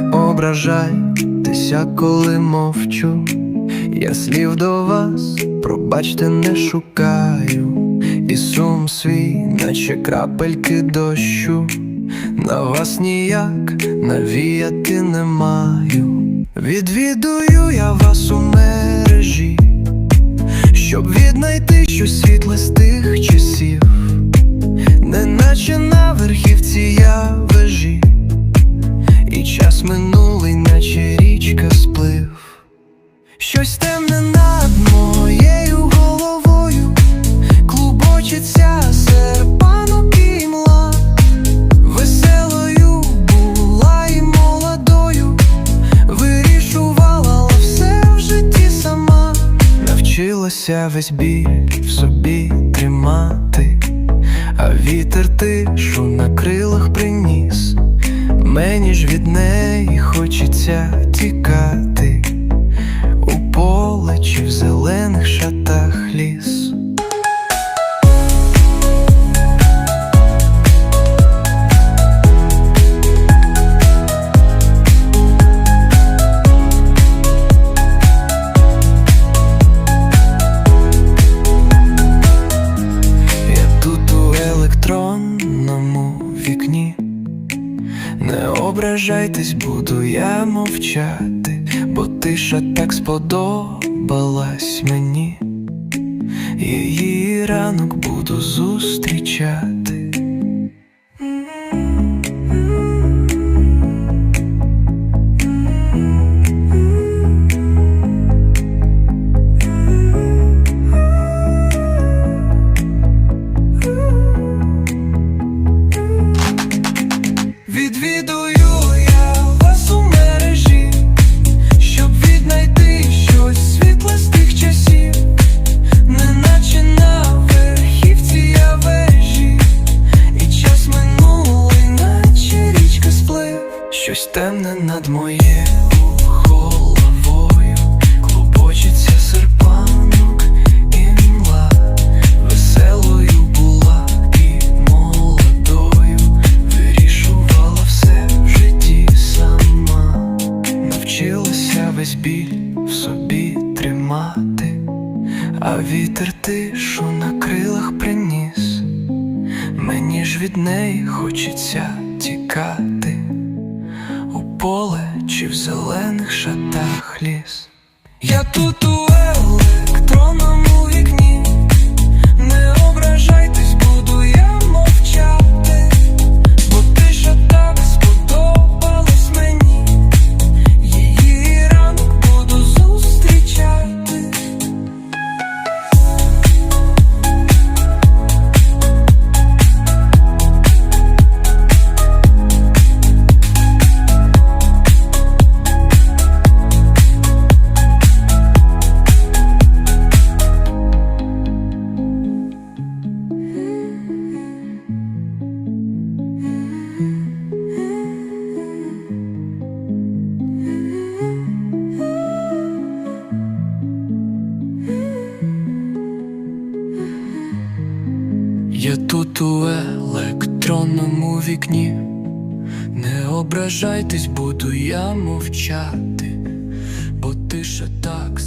ображайтеся, коли мовчу. Я слів до вас, пробачте, не шукаю, і сум свій, наче крапельки дощу. На вас ніяк навіяти не маю. Відвідую я вас у мережі, щоб віднайти щось світле з минулий, наче річка сплив. Щось темне над моєю головою, клубочиться серпанок і мла. Веселою була і молодою, вирішувала все в житті сама, навчилася весь біль в собі тримати, а вітер тишу на крилах приніс. Мені ж від неї хочеться тікати у поле чи в зелених шатах ліс. Ображайтесь, буду я мовчати, бо тиша так сподобалась мені. Її ранок буду зустрічати. Щось темне над моєю головою, клубочиться серпанок і мла, веселою була і молодою, вирішувала все в житті сама, навчилася весь біль в собі тримати, а вітер тишу на крилах приніс. Мені ж від неї хочеться тікати поле чи в зелених шатах ліс. Я тут у електронному Я тут у електронному вікні. Не ображайтесь, буду я мовчати, бо тиша так